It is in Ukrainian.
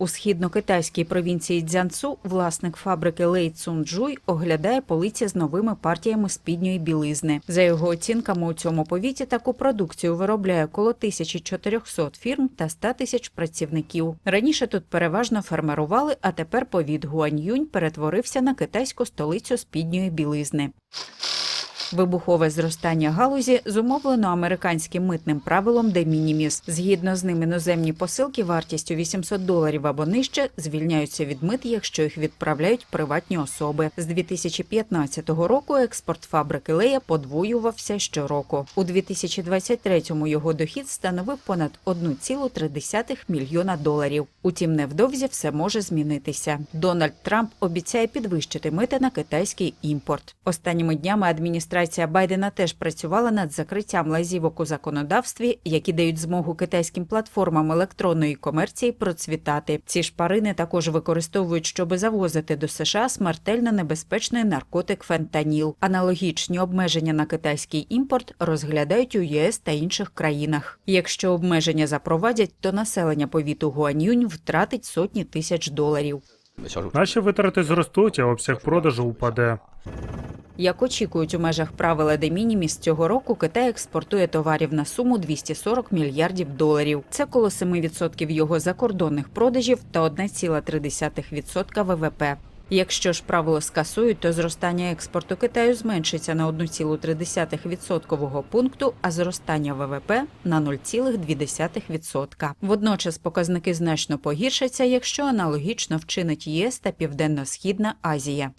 У східно-китайській провінції Цзянцу власник фабрики Лей Цунджуй оглядає полиці з новими партіями спідньої білизни. За його оцінками, у цьому повіті таку продукцію виробляє коло 1400 фірм та 100 тисяч працівників. Раніше тут переважно фермерували, а тепер повіт Гуаньюнь перетворився на китайську столицю спідньої білизни. Вибухове зростання галузі зумовлено американським митним правилом de minimis. Згідно з ним, іноземні посилки вартістю 800 доларів або нижче звільняються від мит, якщо їх відправляють приватні особи. З 2015 року експорт фабрики Лея подвоювався щороку. У 2023-му його дохід становив понад 1,3 мільйона доларів. Утім, невдовзі все може змінитися. Дональд Трамп обіцяє підвищити мити на китайський імпорт. Останніми днями адміністрація Байдена теж працювала над закриттям лазівок у законодавстві, які дають змогу китайським платформам електронної комерції процвітати. Ці шпарини також використовують, щоби завозити до США смертельно небезпечний наркотик фентаніл. Аналогічні обмеження на китайський імпорт розглядають у ЄС та інших країнах. Якщо обмеження запровадять, то населення повіту Гуаньюнь втратить сотні тисяч доларів. Наші витрати зростуть, а обсяг продажу упаде. Як очікують у межах правила де мініміс цього року, Китай експортує товарів на суму 240 мільярдів доларів. Це коло 7% його закордонних продажів та 1,3% ВВП. Якщо ж правило скасують, то зростання експорту Китаю зменшиться на 1,3% пункту, а зростання ВВП на 0,2%. Водночас показники значно погіршаться, якщо аналогічно вчинить ЄС та Південно-Східна Азія.